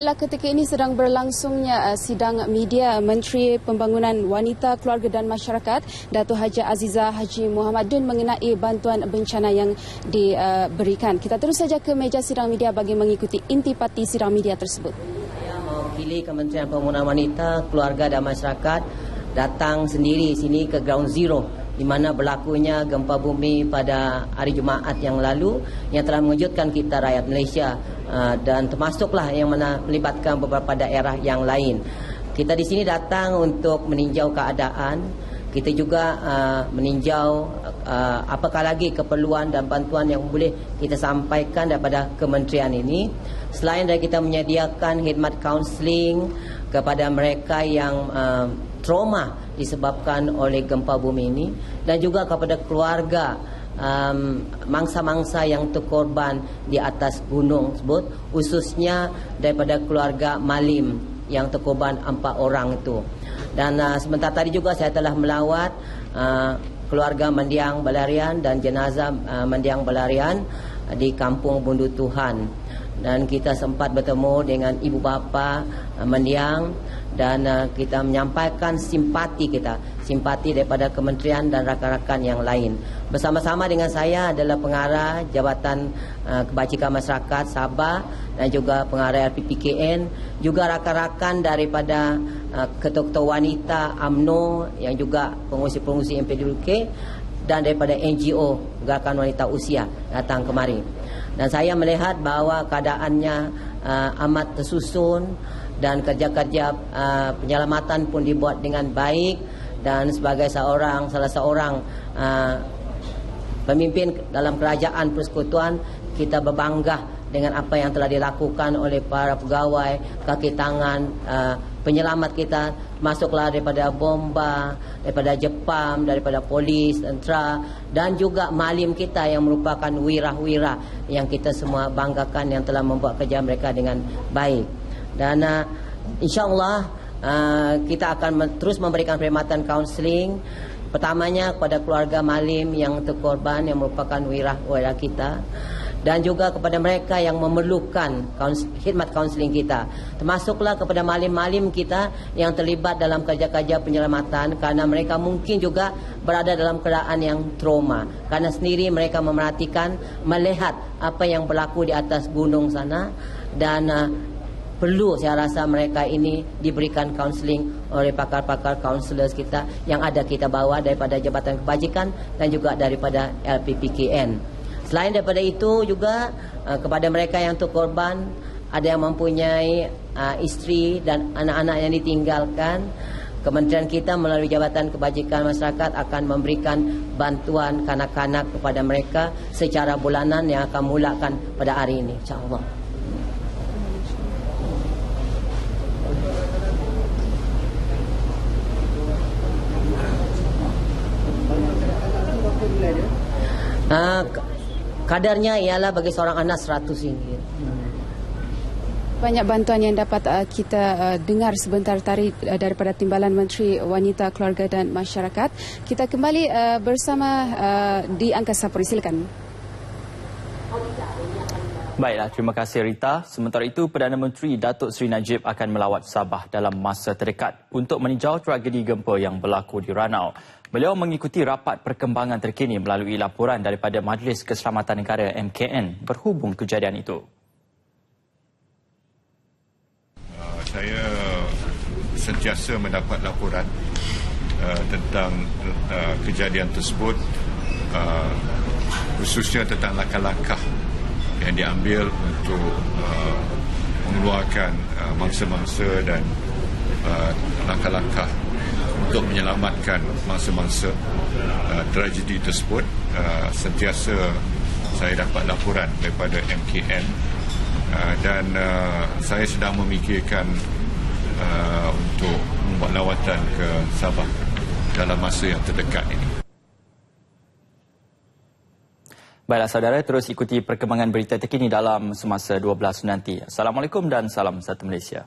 Ila ketika ini sedang berlangsungnya uh, sidang media Menteri Pembangunan Wanita, Keluarga dan Masyarakat Datuk Haji Aziza Haji Muhammad Dun mengenai bantuan bencana yang diberikan. Kita terus saja ke meja sidang media bagi mengikuti intipati sidang media tersebut. Saya mewakili Kementerian Pembangunan Wanita, Keluarga dan Masyarakat datang sendiri sini ke Ground Zero di mana berlakunya gempa bumi pada hari Jumaat yang lalu yang telah mengejutkan kita rakyat Malaysia dan termasuklah yang mana melibatkan beberapa daerah yang lain. Kita di sini datang untuk meninjau keadaan. Kita juga uh, meninjau uh, apakah lagi keperluan dan bantuan yang boleh kita sampaikan daripada kementerian ini. Selain dari kita menyediakan khidmat kaunseling kepada mereka yang uh, trauma disebabkan oleh gempa bumi ini dan juga kepada keluarga um, mangsa-mangsa yang terkorban di atas gunung tersebut khususnya daripada keluarga Malim yang terkorban empat orang itu. Dan uh, sementara tadi juga saya telah melawat uh, keluarga Mendiang Balarian dan jenazah uh, Mendiang Balarian di kampung Bundu Tuhan dan kita sempat bertemu dengan ibu bapa uh, Mendiang. Dan uh, kita menyampaikan simpati kita. Simpati daripada kementerian dan rakan-rakan yang lain. Bersama-sama dengan saya adalah pengarah Jabatan uh, Kebajikan Masyarakat Sabah. Dan juga pengarah LPPKN juga rakan-rakan daripada ketua-ketua wanita AMNO yang juga pengurusi-pengurusi MPDUK dan daripada NGO Gerakan Wanita Usia datang kemari. Dan saya melihat bahawa keadaannya uh, amat tersusun dan kerja-kerja uh, penyelamatan pun dibuat dengan baik dan sebagai seorang salah seorang uh, pemimpin dalam kerajaan persekutuan kita berbangga dengan apa yang telah dilakukan oleh para pegawai kaki tangan uh, penyelamat kita masuklah daripada bomba daripada Jepang daripada polis tentera dan juga malim kita yang merupakan wira-wira yang kita semua banggakan yang telah membuat kerja mereka dengan baik. Dan uh, insyaallah uh, kita akan terus memberikan perkhidmatan kaunseling pertamanya kepada keluarga Malim yang terkorban yang merupakan wira-wira kita dan juga kepada mereka yang memerlukan khidmat kaunseling kita termasuklah kepada malim-malim kita yang terlibat dalam kerja-kerja penyelamatan kerana mereka mungkin juga berada dalam keadaan yang trauma kerana sendiri mereka memerhatikan melihat apa yang berlaku di atas gunung sana dan uh, perlu saya rasa mereka ini diberikan kaunseling oleh pakar-pakar counselors kita yang ada kita bawa daripada Jabatan Kebajikan dan juga daripada LPPKN. Selain daripada itu juga uh, kepada mereka yang terkorban ada yang mempunyai uh, isteri dan anak-anak yang ditinggalkan Kementerian kita melalui Jabatan Kebajikan Masyarakat akan memberikan bantuan kanak-kanak kepada mereka secara bulanan yang akan mulakan pada hari ini insya-Allah. Uh, kadarnya ialah bagi seorang anak 100 ringgit. Banyak bantuan yang dapat uh, kita uh, dengar sebentar tadi uh, daripada Timbalan Menteri Wanita, Keluarga dan Masyarakat. Kita kembali uh, bersama uh, di Angkasa Puri. Silakan. Baiklah, terima kasih Rita. Sementara itu, Perdana Menteri Datuk Seri Najib akan melawat Sabah dalam masa terdekat untuk meninjau tragedi gempa yang berlaku di Ranau. Beliau mengikuti rapat perkembangan terkini melalui laporan daripada Majlis Keselamatan Negara MKN berhubung kejadian itu. Uh, saya sentiasa mendapat laporan uh, tentang uh, kejadian tersebut uh, khususnya tentang langkah-langkah yang diambil untuk uh, mengeluarkan uh, mangsa-mangsa dan uh, langkah-langkah untuk menyelamatkan mangsa-mangsa uh, tragedi tersebut uh, sentiasa saya dapat laporan daripada MKN uh, dan uh, saya sedang memikirkan uh, untuk membuat lawatan ke Sabah dalam masa yang terdekat ini. Baiklah saudara, terus ikuti perkembangan berita terkini dalam semasa 12 nanti. Assalamualaikum dan salam satu Malaysia.